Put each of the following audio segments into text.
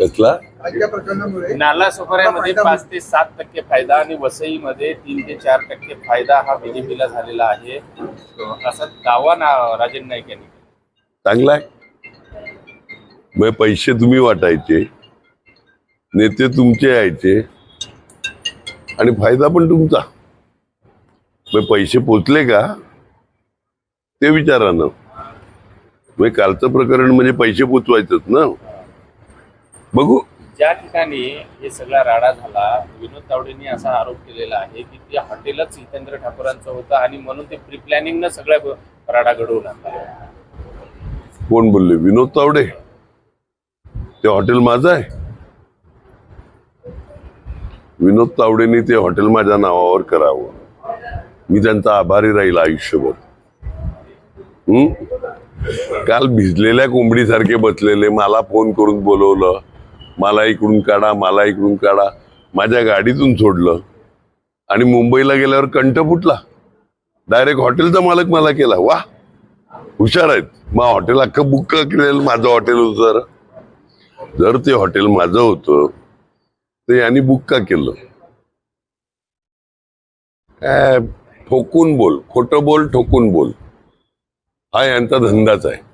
कसला? नाला सुपाऱ्यामध्ये पाच ते सात टक्के फायदा आणि वसईमध्ये तीन ते चार टक्के फायदा हा बीजेपीला झालेला आहे. असा दावा ना राजन नाईक यांनी केला. चांगला आहे. मग पैसे तुम्ही वाटायचे नेते तुमचे यायचे आणि फायदा पण तुमचा. मग पैसे पोचले का? ते विचारा ना. मग कालचं प्रकरण म्हणजे पैसे पोचवायचंच ना? बघू. ज्या ठिकाणी हे सगळा राडा झाला विनोद तावडेंनी असा आरोप केलेला आहे की ते हॉटेलच जितेंद्र ठाकूरांचं होतं आणि म्हणून ते प्री प्लॅनिंगनं सगळ्या राडा घडवून आणला. कोण बोलले? विनोद तावडे? ते हॉटेल माझं आहे. विनोद तावडेनी ते हॉटेल माझ्या नावावर करावं. मी त्यांचा आभारी राहील आयुष्यभर. हम्म काल भिजलेल्या कोंबडीसारखे बसलेले मला फोन करून बोलवलं. मला इकडून काढा मला इकडून काढा. माझ्या गाडीतून सोडलं. आणि मुंबईला गेल्यावर कंठ फुटला. डायरेक्ट हॉटेलचा मालक मला केला. वा हुशार आहेत. मग हॉटेल अख्खं बुक केलेलं माझं हॉटेल होतं जर. जर ते हॉटेल माझं होतं तर यांनी बुक का केलं? काय ठोकून बोल. खोटं बोल ठोकून बोल. हा यांचा धंदाच आहे.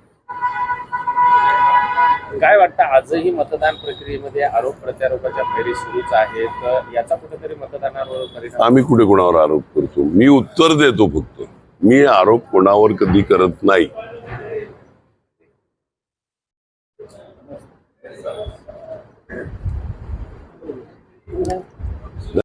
काय वाटतं आजही मतदान प्रक्रियेमध्ये आरोप प्रत्यारोपाच्या फेरी सुरूच आहेत तर याचा कुठेतरी मतदानावर परिणाम? आम्ही कुठे कोणावर आरोप करतो? मी उत्तर देतो फक्त. मी आरोप कोणावर कधी करत नाही.